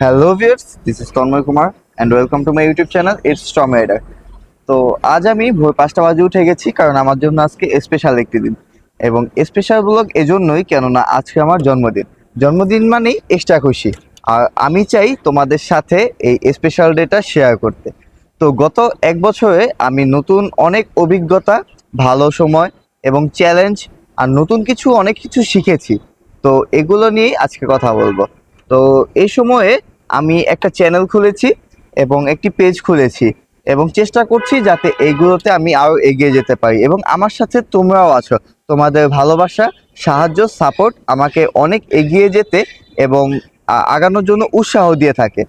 Hello viewers this is Tanmoy Kumar and welcome to my YouTube channel it's Tom Rider তো আজ আমি ভোর পাঁচটা বাজে উঠে গেছি কারণ আমার জন্য আজকে স্পেশাল একটি দিন। এবং স্পেশাল ব্লগ এজন্যই কেননা আজকে আমার জন্মদিন। জন্মদিন মানেই এক্সট্রা খুশি। আর আমি চাই তোমাদের সাথে এই স্পেশাল ডেটা শেয়ার করতে। তো গত এক বছরে আমি নতুন অনেক অভিজ্ঞতা, ভালো সময় এবং চ্যালেঞ্জ আর নতুন কিছু অনেক কিছু শিখেছি। তো এগুলো নিয়েই আজকে কথা বলব। তো এই সময়ে আমি একটা চ্যানেল খুলেছি এবং একটি পেজ খুলেছি এবং চেষ্টা করছি যাতে এইগুলোতে আমি আরও এগিয়ে যেতে পারি এবং আমার সাথে তোমরাও আছো। তোমাদের ভালোবাসা, সাহায্য সাপোর্ট আমাকে অনেক এগিয়ে যেতে এবং আগানোর জন্য উৎসাহ দিয়ে থাকে।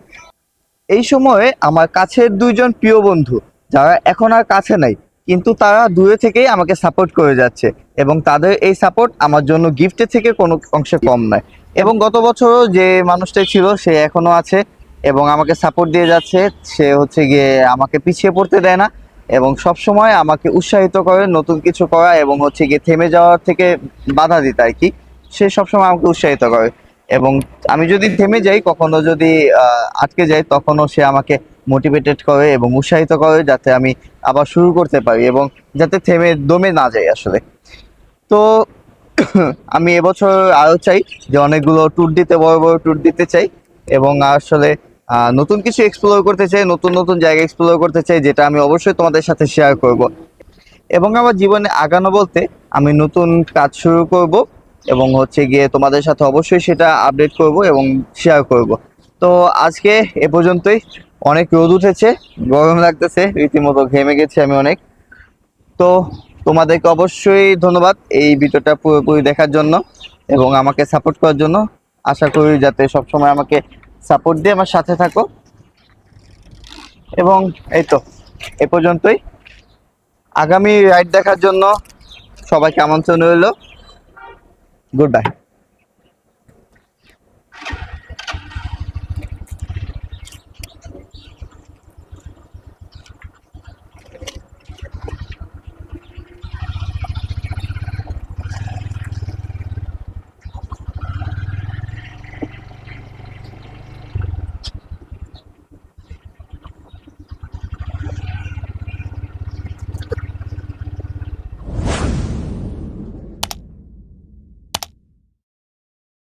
এই সময়ে আমার কাছের দুইজন প্রিয় বন্ধু, যারা এখন আর কাছে নাই, কিন্তু তারা দূরে থেকেই আমাকে সাপোর্ট করে যাচ্ছে এবং তাদের এই সাপোর্ট আমার জন্য গিফটের থেকে কোনো অংশে কম নয়। এবং গত বছরও যে মানুষটা ছিল, সে এখনও আছে এবং আমাকে সাপোর্ট দিয়ে যাচ্ছে। সে হচ্ছে গিয়ে আমাকে পিছিয়ে পড়তে দেয় না এবং সব সময় আমাকে উৎসাহিত করে, নতুন কিছু করা এবং হচ্ছে গিয়ে থেমে যাওয়ার থেকে বাধা দিতে আর কি সে সবসময় আমাকে উৎসাহিত করে এবং আমি যদি থেমে যাই, কখনো যদি আটকে যাই, তখনও সে আমাকে মোটিভেটেড করে এবং উৎসাহিত করে যাতে আমি আবার শুরু করতে পারি এবং যাতে থেমে দমে না যাই আসলে। তো আমি এবছর আরও চাই যে অনেকগুলো ট্যুর দিতে, বড় বড় ট্যুর দিতে চাই এবং আসলে নতুন কিছু এক্সপ্লোর করতে চাই, নতুন নতুন জায়গা এক্সপ্লোর করতে চাই, যেটা আমি অবশ্যই তোমাদের সাথে শেয়ার করব। এবং আমার জীবনে আগানো বলতে আমি নতুন কাজ শুরু করব এবং হচ্ছে গিয়ে তোমাদের সাথে অবশ্যই সেটা আপডেট করব এবং শেয়ার করব। তো আজকে এ পর্যন্তই। অনেক রোদ উঠেছে, গরম লাগতেছে, রীতিমতো ঘেমে গেছি আমি অনেক। তো তোমাদেরকে অবশ্যই ধন্যবাদ এই ভিডিওটা পুরোপুরি দেখার জন্য এবং আমাকে সাপোর্ট করার জন্য। আশা করি যাতে সবসময় আমাকে সাপোর্ট দিয়ে আমার সাথে থাকো। এবং এই তো, এ পর্যন্তই। আগামী রাইড দেখার জন্য সবাইকে আমন্ত্রণ রইল। Good bye